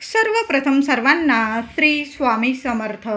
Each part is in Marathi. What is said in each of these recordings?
सर्वप्रथम सर्वांना श्री स्वामी समर्थ.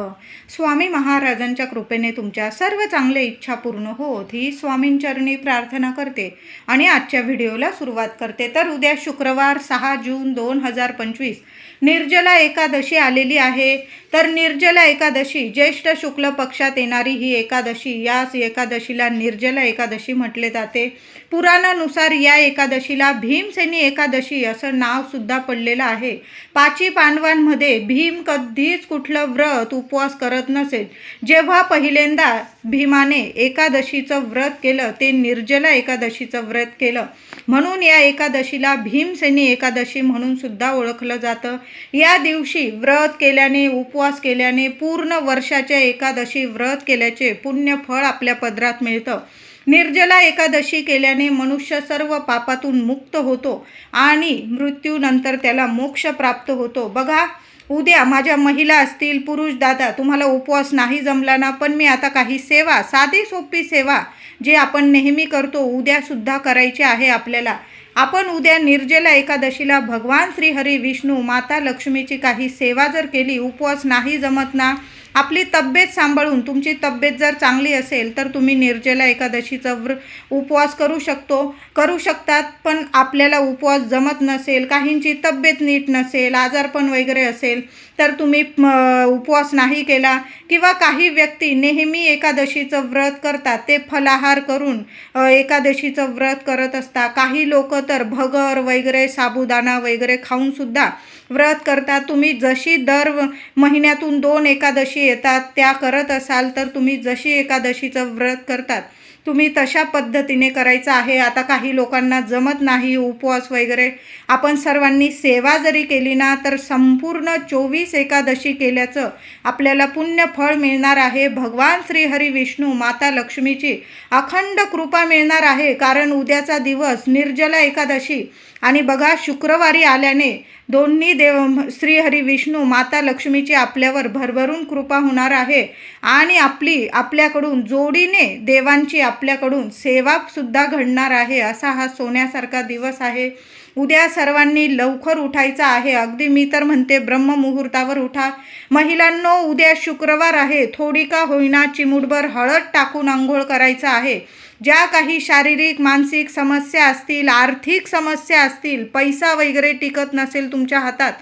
स्वामी महाराजांच्या कृपेने तुमच्या सर्व चांगल्या इच्छा पूर्ण होत ही स्वामींचरणी प्रार्थना करते आणि आजच्या व्हिडिओला सुरुवात करते. तर उद्या शुक्रवार सहा जून दोन हजार पंचवीस निर्जला एकादशी आलेली आहे. तर निर्जला एकादशी ज्येष्ठ शुक्ल पक्षात येणारी ही एकादशी याच एकादशीला निर्जला एकादशी म्हटले जाते. पुराणानुसार या एकादशीला भीमसेनी एकादशी असं नावसुद्धा पडलेलं आहे. पाची पांडवांमध्ये भीम कधीच कुठलं व्रत उपवास करत नसेल. जेव्हा पहिल्यांदा भीमाने एकादशीचं व्रत केलं ते निर्जला एकादशीचं व्रत केलं. म्हणून या एकादशीला भीमसेनी एकादशी म्हणून सुद्धा ओळखलं जातं. या दिवशी व्रत केल्याने उपवास केल्याने पूर्ण वर्षाच्या एकादशी व्रत केल्याचे पुण्य फळ आपल्या पदरात मिळतं. निर्जला एकादशी केल्याने मनुष्य सर्व पापातून मुक्त होतो आणि मृत्यूनंतर त्याला मोक्ष प्राप्त होतो. बघा उद्या माझ्या महिला असतील पुरुष दादा तुम्हाला उपवास नाही जमला ना पण मी आता काही सेवा साधी सोपी सेवा जे आपण नेहमी करतो उद्यासुद्धा करायची आहे आपल्याला. आपण उद्या निर्जला एकादशीला भगवान श्रीहरी विष्णू माता लक्ष्मीची काही सेवा जर केली उपवास नाही जमत ना आपली तब्येत सांभाळून तुमची तब्येत जर चांगली असेल तर तुम्ही निर्जला एकादशीचा व्र उपवास करू शकतो. करू शकतात पण आपल्याला उपवास जमत नसेल काहींची तब्येत नीट नसेल आजारपण वगैरे असेल तर तुम्ही उपवास नाही केला किंवा काही व्यक्ती नेहमी एकादशीचं व्रत करतात ते फलाहार करून एकादशीचं व्रत करत असतात. काही लोक तर भगर वगैरे साबुदाणा वगैरे खाऊनसुद्धा व्रत करतात तुम्ही जशी दर महिन्यातून दोन एकादशी येतात त्या करत असाल तर तुम्ही जशी एकादशीचं व्रत करतात तुम्ही तशा पद्धतीने करायचं आहे. आता काही लोकांना जमत नाही उपवास वगैरे. आपण सर्वांनी सेवा जरी केली ना तर संपूर्ण चोवीस एकादशी केल्याचं आपल्याला पुण्य फळ मिळणार आहे. भगवान श्रीहरी विष्णू माता लक्ष्मीची अखंड कृपा मिळणार आहे. कारण उद्याचा दिवस निर्जला एकादशी. आणि बघा शुक्रवारी आल्याने दोन्ही देव श्रीहरी विष्णू माता लक्ष्मीची आपल्यावर भरभरून कृपा होणार आहे. आणि आपली आपल्याकडून जोडीने देवांची आपल्याकडून सेवासुद्धा घडणार आहे. असा हा सोन्यासारखा दिवस आहे. उद्या सर्वांनी लवकर उठायचं आहे. अगदी मी तर म्हणते ब्रह्ममुहूर्तावर उठा. महिलांनो उद्या शुक्रवार आहे. थोडी का होईना चिमुटभर हळद टाकून आंघोळ करायचं आहे. ज्या काही शारीरिक मानसिक समस्या असतील आर्थिक समस्या असतील पैसा वगैरे टिकत नसेल तुमच्या हातात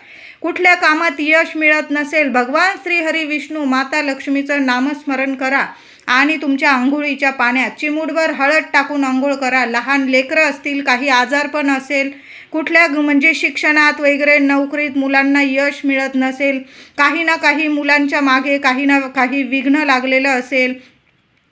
कुठल्या कामात यश मिळत नसेल भगवान श्रीहरी विष्णू माता लक्ष्मीचं नामस्मरण करा आणि तुमच्या आंघोळीच्या पाण्यात चिमूटभर हळद टाकून आंघोळ करा. लहान लेकरं असतील काही आजारपण असेल कुठल्या म्हणजे शिक्षणात वगैरे नोकरीत मुलांना यश मिळत नसेल काही ना काही मुलांच्या मागे काही ना काही विघ्न लागलेलं असेल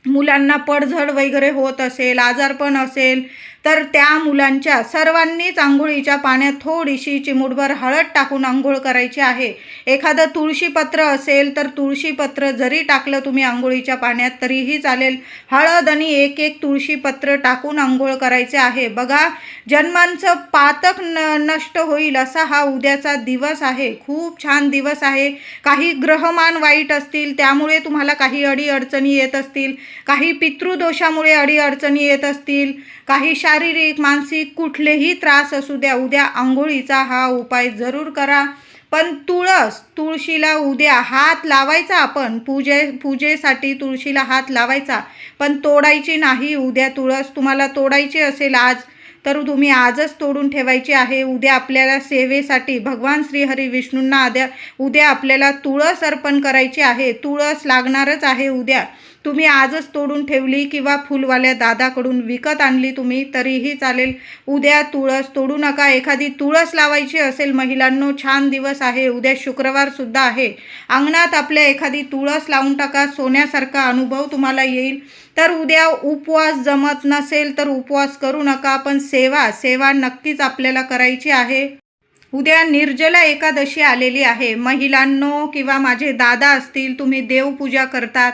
मुलांना पडझड वगैरे होत असेल आजारपण असेल तर त्या मुलांच्या सर्वांनीच आंघोळीच्या पाण्यात थोडीशी चिमुटभर हळद टाकून आंघोळ करायची आहे. एखादं तुळशीपत्र असेल तर तुळशीपत्र जरी टाकलं तुम्ही आंघोळीच्या पाण्यात तरीही चालेल. हळद आणि एक एक तुळशीपत्र टाकून आंघोळ करायचे आहे. बघा जन्मांचं पातक न नष्ट होईल असा हा उद्याचा दिवस आहे. खूप छान दिवस आहे. काही ग्रहमान वाईट असतील त्यामुळे तुम्हाला काही अडीअडचणी येत असतील. काही पितृदोषामुळे अडीअडचणी येत असतील. काही शा शारीरिक मानसिक कुठलेही त्रास असू द्या उद्या आंघोळीचा हा उपाय जरूर करा. पण तुळस तुळशीला उद्या हात लावायचा आपण. पूजे पूजेसाठी तुळशीला हात लावायचा. पण तोडायची नाही. उद्या तुळस तुम्हाला तोडायची असेल आज तर तुम्ही आजच तोडून ठेवायची आहे. उद्या आपल्याला सेवेसाठी भगवान श्रीहरी विष्णूंना आद्या उद्या आपल्याला तुळस अर्पण करायची आहे. तुळस लागणारच आहे उद्या. तुम्ही आजच तोडून ठेवली किंवा फुलवाल्या दादाकडून विकत आणली तुम्ही तरीही चालेल. उद्या तुळस तोडू नका. एखादी तुळस लावायची असेल महिलांनो छान दिवस आहे. उद्या शुक्रवारसुद्धा आहे. अंगणात आपल्या एखादी तुळस लावून टाका. सोन्यासारखा अनुभव तुम्हाला येईल. तर उद्या उपवास जमत नसेल तर उपवास करू नका. पण सेवा सेवा नक्कीच आपल्याला करायची आहे. उद्या निर्जला एकादशी आलेली आहे. महिलांनो किंवा माझे दादा असतील तुम्ही देवपूजा करतात.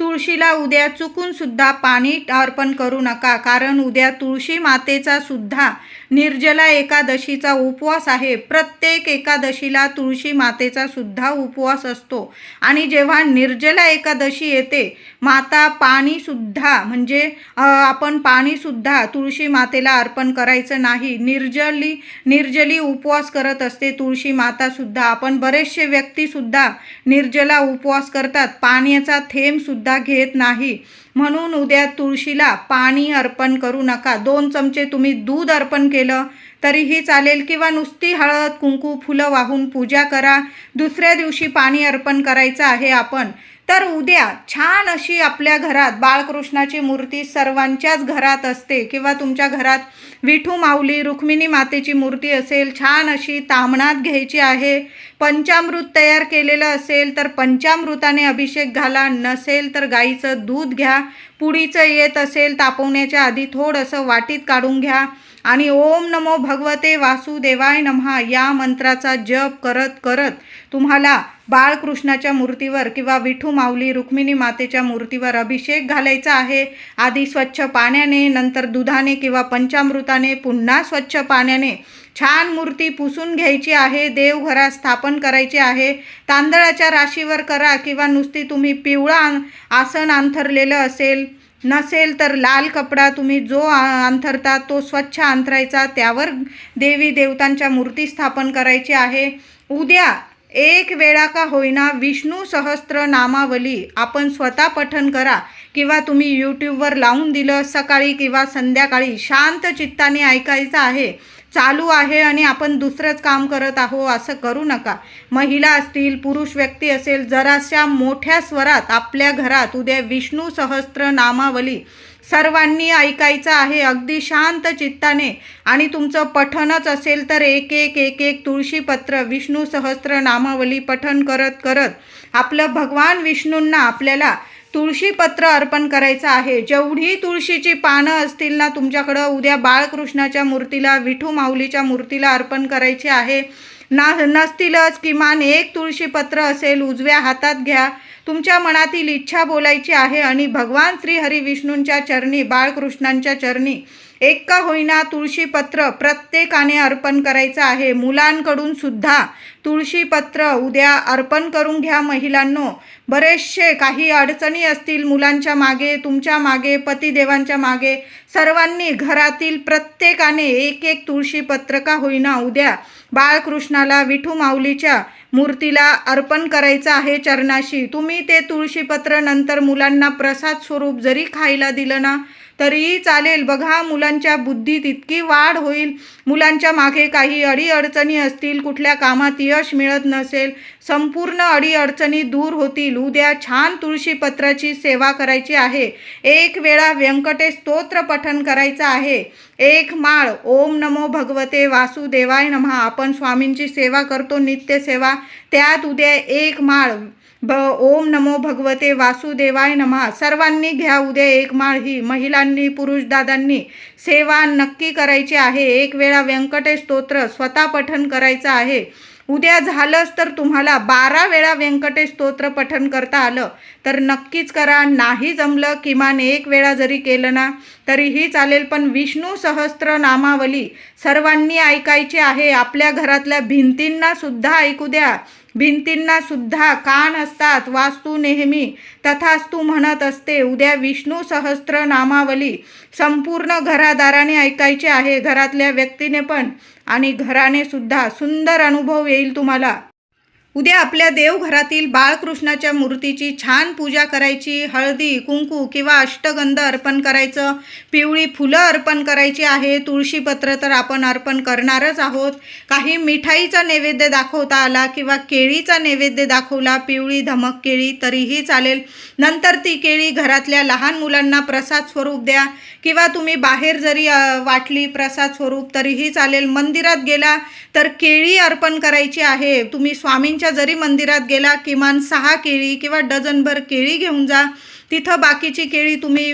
तुळशीला उद्या चुकून सुद्धा पाणी अर्पण करू नका कारण उद्या तुळशी मातेचा सुद्धा निर्जला एकादशीचा उपवास आहे. प्रत्येक एकादशीला तुळशी मातेचा सुद्धा उपवास असतो. आणि जेव्हा निर्जला एकादशी येते माता पाणीसुद्धा म्हणजे आपण पाणीसुद्धा तुळशी मातेला अर्पण करायचं नाही. निर्जली निर्जली उपवास करत असते तुळशी मातासुद्धा आपण बरेचसे व्यक्तीसुद्धा निर्जला उपवास करतात. पाण्याचा थेंबसुद्धा घेत नाही. म्हणून उद्या तुळशीला पाणी अर्पण करू नका. दोन चमचे तुम्ही दूध अर्पण केलं तरीही चालेल किंवा नुसती हळद कुंकू फुलं वाहून पूजा करा. दुसऱ्या दिवशी पाणी अर्पण करायचं आहे आपण. तर उद्या छान अशी आपल्या घरात बाळकृष्णाची मूर्ती सर्वांच्याच घरात असते किंवा तुमच्या घरात विठू माऊली रुक्मिणी मातेची मूर्ती असेल छान अशी तामणात घ्यायची आहे पंचामृत तयार केलेलं असेल तर पंचामृताने अभिषेक घाला नसेल तर गाईचं दूध घ्या पुडीचं येत असेल तापवण्याच्या आधी थोडंसं वाटीत काढून घ्या आणि ओम नमो भगवते वासुदेवाय नमहा. या मंत्राचा जप करत करत तुम्हाला बाळकृष्णाच्या मूर्तीवर किंवा विठू माऊली रुक्मिणी मातेच्या मूर्तीवर अभिषेक घालायचा आहे. आधी स्वच्छ पाण्याने नंतर दुधाने किंवा पंचामृताने पुन्हा स्वच्छ पाण्याने छान मूर्ती पुसून घ्यायची आहे. देवघरात स्थापन करायची आहे. तांदळाच्या राशीवर करा किंवा नुसती तुम्ही पिवळा आसन अंथरलेलं असेल नसेल तर लाल कपडा तुम्ही जो अंथरता तो स्वच्छ अंथरायचा त्यावर देवी देवतांच्या मूर्ती स्थापन करायची आहे. उद्या एक वेळा का होईना विष्णू सहस्त्र नामावली आपण स्वतः पठन करा किंवा तुम्ही यूट्यूबवर लावून दिलं सकाळी किंवा संध्याकाळी शांत चित्ताने ऐकायचं आहे. चालू आहे आणि आपण दुसरंच काम करत आहो असं करू नका. महिला असतील पुरुष व्यक्ती असेल जराशा मोठ्या स्वरात आपल्या घरात उद्या विष्णू सहस्त्र नामावली सर्वांनी ऐकायचं आहे अगदी शांत चित्ताने. आणि तुमचं पठणच असेल तर एक एक एक एक तुळशीपत्र विष्णू सहस्त्र नामावली पठण करत करत. आपलं भगवान विष्णूंना आपल्याला तुळशीपत्र अर्पण करायचं आहे. जेवढी तुळशीची पानं असतील ना तुमच्याकडं उद्या बाळकृष्णाच्या मूर्तीला विठू माऊलीच्या मूर्तीला अर्पण करायची आहे. ना नसतीलच किमान एक तुळशीपत्र असेल उजव्या हातात घ्या. तुमच्या मनातील इच्छा बोलायची आहे आणि भगवान श्री हरी विष्णूंच्या चरणी बाळकृष्णांच्या चरणी एक का होईना तुळशीपत्र प्रत्येकाने अर्पण करायचं आहे. मुलांकडून सुद्धा तुळशीपत्र उद्या अर्पण करून घ्या महिलांनो. बरेचसे काही अडचणी असतील मुलांच्या मागे तुमच्या मागे पतिदेवांच्या मागे. सर्वांनी घरातील प्रत्येकाने एक एक तुळशीपत्र का होईना उद्या बाळकृष्णाला विठू माऊलीच्या मूर्तीला अर्पण करायचं आहे चरणाशी. तुम्ही ते तुळशीपत्र नंतर मुलांना प्रसाद स्वरूप जरी खायला दिलं ना तरीही चालेल. बघा मुलांच्या बुद्धीत इतकी वाढ होईल. मुलांच्या मागे काही अडीअडचणी असतील कुठल्या कामात यश मिळत नसेल संपूर्ण अडीअडचणी दूर होतील. उद्या छान तुळशीपत्राची सेवा करायची आहे. एक वेळा व्यंकटेश स्तोत्र पठण करायचं आहे. एक माळ ओम नमो भगवते वासुदेवाय नमः. आपण स्वामींची सेवा करतो नित्यसेवा त्यात उद्या एक माळ ब ओम नमो भगवते वासुदेवाय नमः. सर्वांनी घ्या उद्या एक माळ ही. महिलांनी पुरुषदादांनी सेवा नक्की करायची आहे. एक वेळा व्यंकटेश स्तोत्र स्वतः पठन करायचं आहे. उद्या झालंच तर तुम्हाला बारा वेळा व्यंकटेश स्तोत्र पठन करता आलं. तर नक्कीच करा. नाही जमलं किमान एक वेळा जरी केलं ना तरीही चालेल पण विष्णू सहस्त्र नामावली सर्वांनी ऐकायची आहे. आपल्या घरातल्या भिंतींना सुद्धा ऐकू द्या. भिंतींना सुद्धा कान असतात वास्तू नेहमी तथास्तू म्हणत असते. उद्या विष्णू सहस्त्र नामावली संपूर्ण घरादाराने ऐकायचे आहे घरातल्या व्यक्तीने पण. आणि घराने सुद्धा सुंदर अनुभव येईल तुम्हाला. उद्या आपल्या देवघरातील बाळकृष्णाच्या मूर्तीची छान पूजा करायची. हळदी कुंकू किंवा अष्टगंध अर्पण करायचं. पिवळी फुलं अर्पण करायची आहे. तुळशीपत्र तर आपण अर्पण करणारच आहोत. काही मिठाईचा नैवेद्य दाखवता आला किंवा केळीचा नैवेद्य दाखवला. पिवळी धमक केळी तरीही चालेल. नंतर ती केळी घरातल्या लहान मुलांना प्रसाद स्वरूप द्या किंवा तुम्ही बाहेर जरी वाटली प्रसाद स्वरूप तरीही चालेल. मंदिरात गेला तर केळी अर्पण करायची आहे. तुम्ही स्वामींच्या जरी मंदिरात गेला किमान सहा केळी किंवा डझनभर केळी घेऊन जा. तिथं बाकीची केळी तुम्ही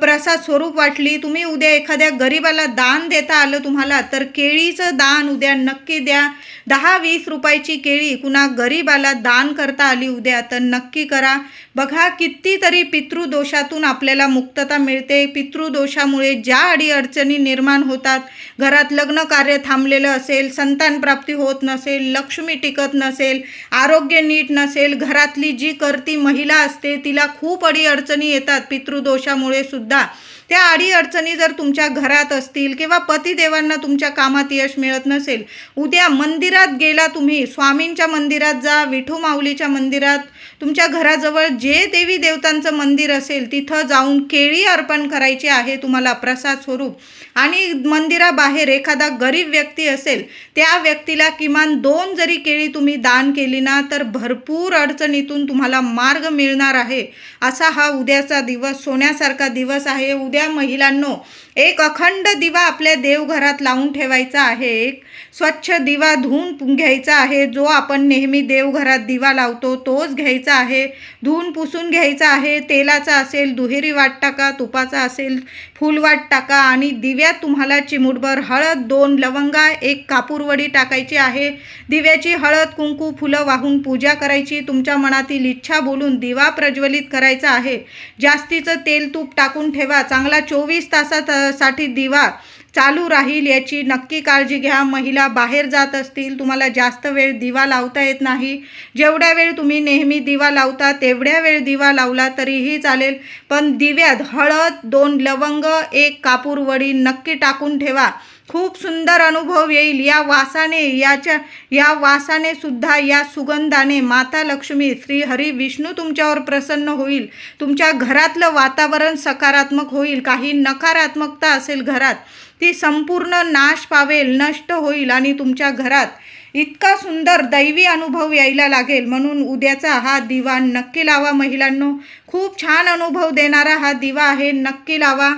प्रसाद स्वरूप वाटली तुम्ही उद्या एखाद्या गरीबाला दान देता आलं तुम्हाला तर केळीचं दान उद्या नक्की द्या. दहा वीस रुपयाची केळी कुणा गरीबाला दान करता आली उद्या तर नक्की करा. बघा कितीतरी पितृदोषातून आपल्याला मुक्तता मिळते. पितृदोषामुळे ज्या अडीअडचणी निर्माण होतात घरात लग्न कार्य थांबलेलं असेल संतान प्राप्ती होत नसेल लक्ष्मी टिकत नसेल आरोग्य नीट नसेल घरातली जी करती महिला असते तिला खूप अडी अडीअडचणी येतात पितृदोषामुळे सुद्धा. त्या अडीअडचणी जर तुमच्या घरात असतील किंवा पतिदेवांना तुमच्या कामात यश मिळत नसेल उद्या मंदिरात गेला तुम्ही स्वामींच्या मंदिरात जा विठू माऊलीच्या मंदिरात तुमच्या घराजवळ जे देवी देवतांचं मंदिर असेल तिथं जाऊन केळी अर्पण करायची आहे तुम्हाला प्रसाद स्वरूप. आणि मंदिराबाहेर एखादा गरीब व्यक्ती असेल त्या व्यक्तीला किमान दोन जरी केळी तुम्ही दान केली ना तर भरपूर अडचणीतून तुम्हाला मार्ग मिळणार आहे. असा हा उद्याचा दिवस सोन्यासारखा दिवस आहे. उद्या महिलांनो एक अखंड दिवा आपल्या देवघरात लावून ठेवायचा आहे. एक स्वच्छ दिवा धुवून घ्यायचा आहे. जो आपण नेहमी देवघरात दिवा लावतो तोच घ्यायचा आहे धुवून पुसून घ्यायचा आहे तेलाचा असेल दुहेरी वाट टाका तुपाचा असेल फुलवाट टाका आणि दिव्यात तुम्हाला चिमूटभर हळद दोन लवंगा एक कापूरवडी टाकायची आहे. दिव्याची हळद कुंकू फुलं वाहून पूजा करायची तुमच्या मनातील इच्छा बोलून दिवा प्रज्वलित करायचा आहे. जास्तीचं तेल तूप टाकून ठेवा चांगला चोवीस तासात साठी दिवा चालू राहील याची नक्की काळजी घ्या. महिला बाहेर जात असतील तुम्हाला जास्त वेळ दिवा लावता येत नाही. जेवढ्या वेळ तुम्ही नेहमी दिवा लावता तेवढ्या वेळ दिवा लावला तरीही चालेल. पण दिव्यात हळद दोन लवंग एक कापूरवडी नक्की टाकून ठेवा. खूप सुंदर अनुभव येईल. या वासाने याच्या या वासाने सुद्धा या सुगंधाने माता लक्ष्मी श्री हरी विष्णू तुमच्यावर प्रसन्न होईल. तुमच्या घरातलं वातावरण सकारात्मक होईल. काही नकारात्मकता असेल घरात ती संपूर्ण नाश पावेल नष्ट होईल आणि तुमच्या घरात इतका सुंदर दैवी अनुभव यायला लागेल. म्हणून उद्याचा हा दिवा नक्की लावा महिलांनो. खूप छान अनुभव देणारा हा दिवा आहे नक्की लावा.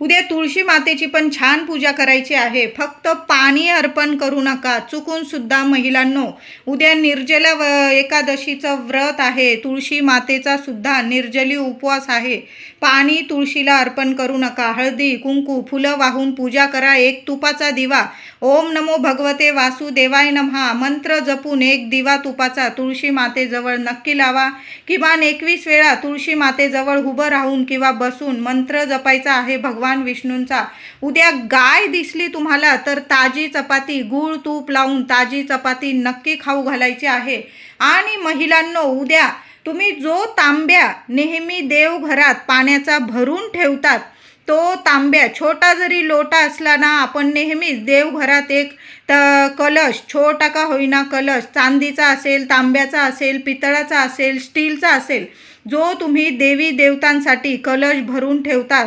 उद्या तुळशी मातेची पण छान पूजा करायची आहे. फक्त पाणी अर्पण करू नका चुकून सुद्धा महिलांनो. उद्या निर्जला व एकादशीचं व्रत आहे. तुळशी मातेचा सुद्धा निर्जली उपवास आहे. पाणी तुळशीला अर्पण करू नका. हळदी कुंकू फुलं वाहून पूजा करा. एक तुपाचा दिवा. ओम नमो भगवते वासुदेवाय नमहा. मंत्र जपून एक दिवा तुपाचा तुळशी मातेजवळ नक्की लावा. किमान एकवीस वेळा तुळशी मातेजवळ उभं राहून किंवा बसून मंत्र जपायचा आहे भगवान विष्णूंचा. उद्या गाय दिसली तुम्हाला तर ताजी चपाती गूळ तूप लावून ताजी चपाती नक्की खाऊ घालायची आहे. आणि महिलांनो उद्या तुम्ही जो तांब्या नेहमी देवघरात पाण्याचा भरून ठेवतात तो तांब्या छोटा जरी लोटा असला ना आपण नेहमीच देवघरात एक त कलश छोटा का होईना कलश चांदीचा असेल तांब्याचा असेल पितळाचा असेल स्टीलचा असेल जो तुम्ही देवी देवतांसाठी कलश भरून ठेवता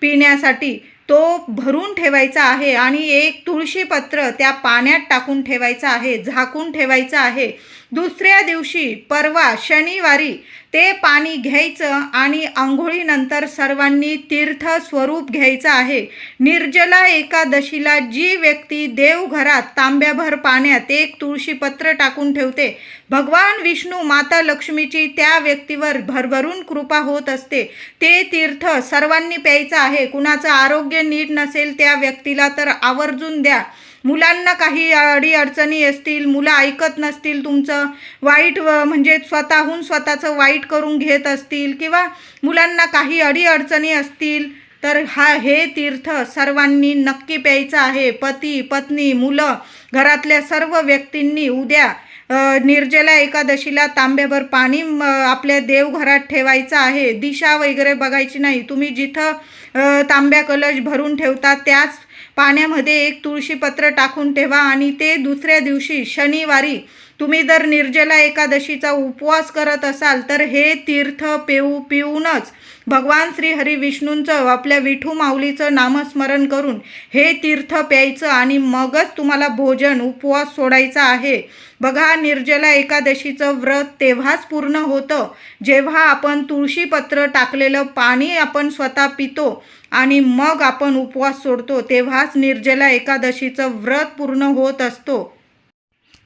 पिण्यासाठी तो भरून ठेवायचा आहे आणि एक तुळशीपत्र त्या पाण्यात टाकून ठेवायचं आहे झाकून ठेवायचं आहे. दुसऱ्या दिवशी परवा शनिवारी ते पाणी घ्यायचं आणि आंघोळीनंतर सर्वांनी तीर्थ स्वरूप घ्यायचं आहे. निर्जला एकादशीला जी व्यक्ती देवघरात तांब्याभर पाण्यात एक तुळशीपत्र टाकून ठेवते भगवान विष्णू माता लक्ष्मीची त्या व्यक्तीवर भरभरून कृपा होत असते. ते तीर्थ सर्वांनी प्यायचं आहे. कुणाचं आरोग्य नीट नसेल त्या व्यक्तीला तर आवर्जून द्या. मुलांना काही अडी अडचणी असतील मुलं ऐकत नसतील तुमचं वाईट व- म्हणजे स्वतःहून स्वतःचं वाईट करून घेत असतील किंवा मुलांना काही अडी अडचणी असतील तर हा हे तीर्थ सर्वांनी नक्की प्यायचं आहे. पती पत्नी मुलं घरातल्या सर्व व्यक्तींनी उद्या निर्जला एकादशीला तांब्याभर पाणी आपल्या देवघरात ठेवायचं आहे. दिशा वगैरे बघायची नाही. तुम्ही जिथं तांब्या कलश भरून ठेवता त्याच पाण्यामध्ये एक तुळशीपत्र टाकून ठेवा आणि ते दुसऱ्या दिवशी शनिवारी तुम्ही जर निर्जला एकादशीचा उपवास करत असाल तर हे तीर्थ पेऊ पिऊनच. भगवान श्री हरी विष्णूंचं आपल्या विठू माऊलीचं नामस्मरण करून हे तीर्थ प्यायचं आणि मगच तुम्हाला भोजन उपवास सोडायचा आहे. बघा निर्जला एकादशीचं व्रत तेव्हाच पूर्ण होतं जेव्हा आपण तुळशीपत्र टाकलेलं पाणी आपण स्वतः पितो आणि मग आपण उपवास सोडतो तेव्हाच निर्जला एकादशीचं व्रत पूर्ण होत असतो.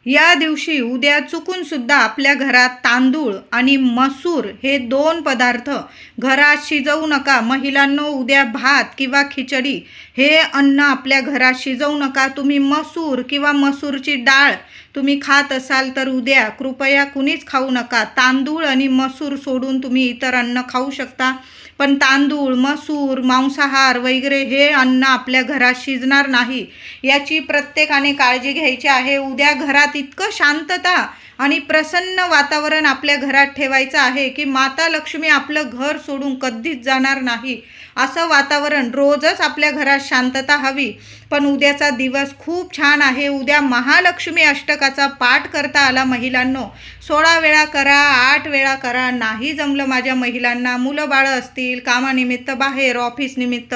या दिवशी उद्या चुकून सुद्धा आपल्या घरात तांदूळ आणि मसूर हे दोन पदार्थ घरात शिजवू नका. महिलांनो उद्या भात किंवा खिचडी हे अन्न आपल्या घरात शिजवू नका. तुम्ही मसूर किंवा मसूरची डाळ तुम्ही खात असाल तर उद्या कृपया कुणीच खाऊ नका. तांदूळ आणि मसूर सोडून तुम्ही इतर अन्न खाऊ शकता. पण तांदूळ मसूर मांसाहार वगैरे हे अन्न आपल्या घरात शिजणार नाही. याची प्रत्येकाने काळजी घ्यायची आहे. उद्या घरात इतकं शांतता आणि प्रसन्न वातावरण आपल्या घरात ठेवायचं आहे की माता लक्ष्मी आपलं घर सोडून कधीच जाणार नाही. असं वातावरण रोजच आपल्या घरात शांतता हवी. पण उद्याचा दिवस खूप छान आहे. उद्या महालक्ष्मी अष्टकाचा पाठ करता आला महिलांनो. सोळा वेळा करा आठ वेळा करा. नाही जमलं माझ्या महिलांना. मुलं बाळं असतील कामानिमित्त बाहेर ऑफिसनिमित्त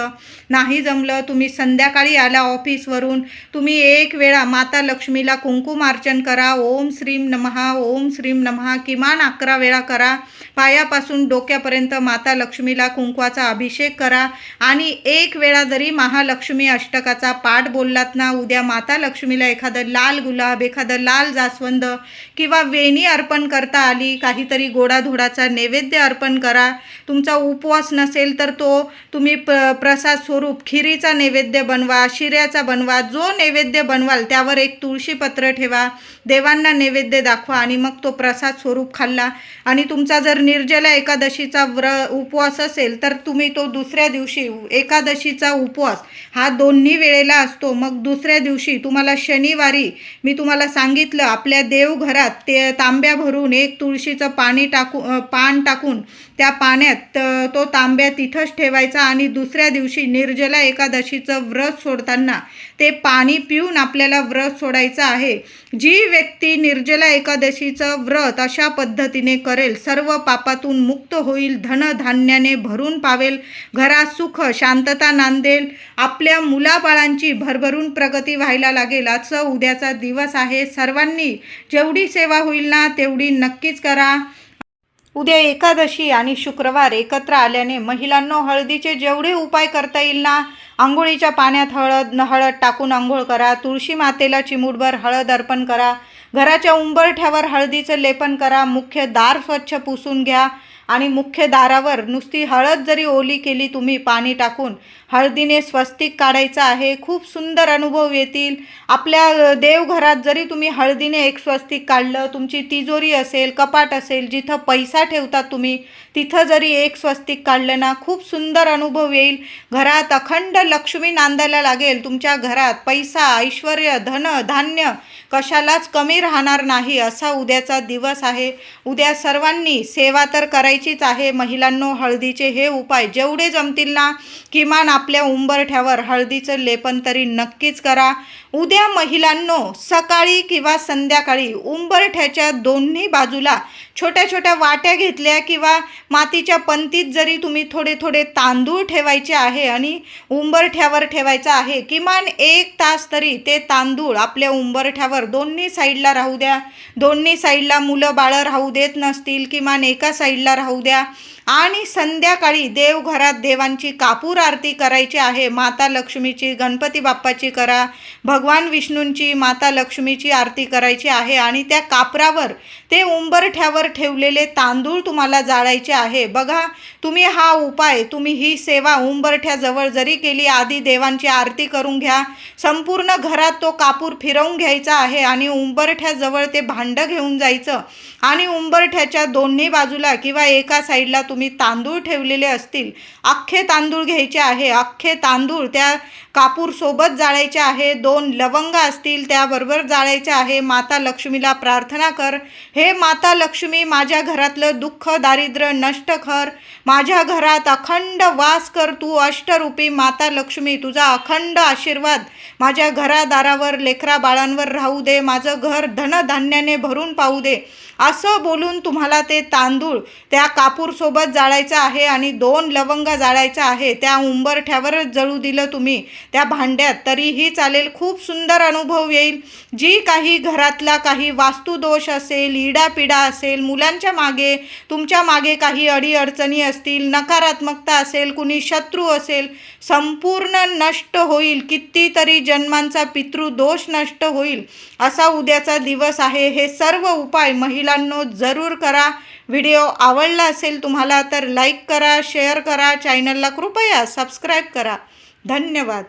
नाही जमलं तुम्ही संध्याकाळी आला ऑफिसवरून तुम्ही एक वेळा माता लक्ष्मीला कुंकुमार्चन करा. ओम श्रीम नमहा ओम श्रीम नमहा किमान अकरा वेळा करा. पायापासून डोक्यापर्यंत माता लक्ष्मीला कुंकवाचा अभिषेक करा. आणि एक वेळा जरी महालक्ष्मी अष्टकाचा पाठ बोललात ना उद्या माता लक्ष्मीला एखादं लाल गुलाब एखादं लाल जास्वंद किंवा वेणी अर्पण करता आली काहीतरी गोडाधोडाचा नैवेद्य अर्पण करा. तुमचा उपवास नसेल तर तो तुम्ही प प्रसाद स्वरूप खिरीचा नैवेद्य बनवा शिऱ्याचा बनवा जो नैवेद्य बनवाल त्यावर एक तुळशीपत्र ठेवा. देवांना नैवेद्य दाखवा आणि मग तो प्रसाद स्वरूप खाल्ला. आणि तुमचा जर निर्जला एकादशीचा व्र उपवास असेल तर तुम्ही तो दुसऱ्या दिवशी एकादशीचा उपवास हा दोन्ही वेळेला असतो. मग दुसऱ्या दिवशी तुम्हाला शनिवारी मी तुम्हाला सांगितलं आपल्या देवघरात ते तांब्या भरून एक तुळशीचं पाणी टाकू पान टाकून त्या पाण्यात तो तांब्या तिथंच ठेवायचा आणि दुसऱ्या दिवशी निर्जला एकादशीचं व्रत सोडताना ते पाणी पिऊन आपल्याला व्रत सोडायचं आहे. जी व्यक्ती निर्जला एकादशीचं व्रत अशा पद्धतीने करेल सर्व पापातून मुक्त होईल धनधान्याने भरून पावेल घरात सुख शांतता नांदेल आपल्या मुलाबाळांची भरभरून प्रगती व्हायला लागेल. असं उद्याचा दिवस आहे. सर्वांनी जेवढी सेवा होईल ना तेवढी नक्कीच करा. उद्या एकादशी आणि शुक्रवार एकत्र आल्याने महिलांनो हळदीचे जेवढे उपाय करता येईल ना आंघोळीच्या पाण्यात हळद न हळद टाकून आंघोळ करा तुळशी मातेला चिमूटभर हळद अर्पण करा घराच्या उंबरठ्यावर हळदीचं लेपन करा मुख्य दार स्वच्छ पुसून घ्या आणि मुख्य दारावर नुसती हळद जरी ओली केली तुम्ही पाणी टाकून हळदीने स्वस्तिक काढायचं आहे. खूप सुंदर अनुभव येतील. आपल्या देवघरात जरी तुम्ही हळदीने एक स्वस्तिक काढलं तुमची तिजोरी असेल कपाट असेल जिथं पैसा ठेवतात तुम्ही तिथं जरी एक स्वस्तिक काढलं ना खूप सुंदर अनुभव येईल. घरात अखंड लक्ष्मी नांदायला लागेल. तुमच्या घरात पैसा ऐश्वर धन धान्य कशालाच कमी राहणार नाही. असा उद्याचा दिवस आहे. उद्या सर्वांनी सेवा तर करायचीच आहे. महिलांनो हळदीचे हे उपाय जेवढे जमतील ना किमान आपल्या उंबरठ्यावर हळदीचं लेपन तरी नक्कीच करा. उद्या महिलांनो सकाळी किंवा संध्याकाळी उंबरठ्याच्या दोन्ही बाजूला छोट्या छोट्या वाट्या घेतल्या किंवा मातीच्या पंतीत जरी तुम्ही थोडे थोडे तांदूळ ठेवायचे आहे आणि उंबरठ्यावर ठेवायचं आहे किमान एक तास तरी ते तांदूळ आपल्या उंबरठ्यावर दोन्ही साईडला राहू द्या. दोन्ही साईडला मुलं बाळं राहू देत नसतील किमान एका साईडला राहू द्या. आणि संध्याकाळी देवघरात देवांची कापूर आरती करायची आहे माता लक्ष्मीची गणपती बाप्पाची करा. भगवान विष्णूंची माता लक्ष्मीची आरती करायची आहे आणि त्या कापरावर ते उंबरठ्यावर ठेवलेले तांदूळ तुम्हाला जाळायचे आहे. बघा तुम्ही हा उपाय तुम्ही ही सेवा उंबरठ्याजवळ जरी केली आधी देवांची आरती करून घ्या. संपूर्ण घरात तो कापूर फिरवून घ्यायचा आहे आणि उंबरठ्याजवळ ते भांडं घेऊन जायचं. आणि उंबरठ्याच्या दोन्ही बाजूला किंवा एका साईडला तुम्ही तांदूळ ठेवलेले असतील अख्खे तांदूळ घ्यायचे आहे. अख्खे तांदूळ त्या कापूर सोबत जाळायचे आहे. दोन लवंग असतील त्याबरोबर जाळायचे आहे. माता लक्ष्मीला प्रार्थना कर. हे माता लक्ष्मी मी माझ्या घरातलं दुःख दारिद्र्य नष्ट कर. माझ्या घरात अखंड वास कर तू अष्टरूपी माता लक्ष्मी. तुझा अखंड आशीर्वाद माझ्या घरादारावर लेकरा बाळांवर राहू दे. माझं घर धनधान्याने भरून पाहू दे. असं बोलून तुम्हाला ते तांदूळ त्या कापूरसोबत जाळायचं आहे आणि दोन लवंग जाळायचं आहे त्या उंबरठ्यावरच जळू दिलं तुम्ही त्या भांड्यात तरीही चालेल खूप सुंदर अनुभव येईल. जी काही घरातला काही वास्तुदोष असेल इडापिडा असेल मुलांच्या मागे तुमच्या मागे काही अडीअडचणी असतील नकारात्मकता असेल कुणी शत्रू असेल संपूर्ण नष्ट होईल कितीतरी जन्मांचा पितृदोष नष्ट होईल असा उद्याचा दिवस आहे. हे सर्व उपाय मुलांनो जरूर करा. व्हिडिओ आवडला असेल तुम्हाला तर लाईक करा शेअर करा चॅनलला कृपया सबस्क्राईब करा. धन्यवाद.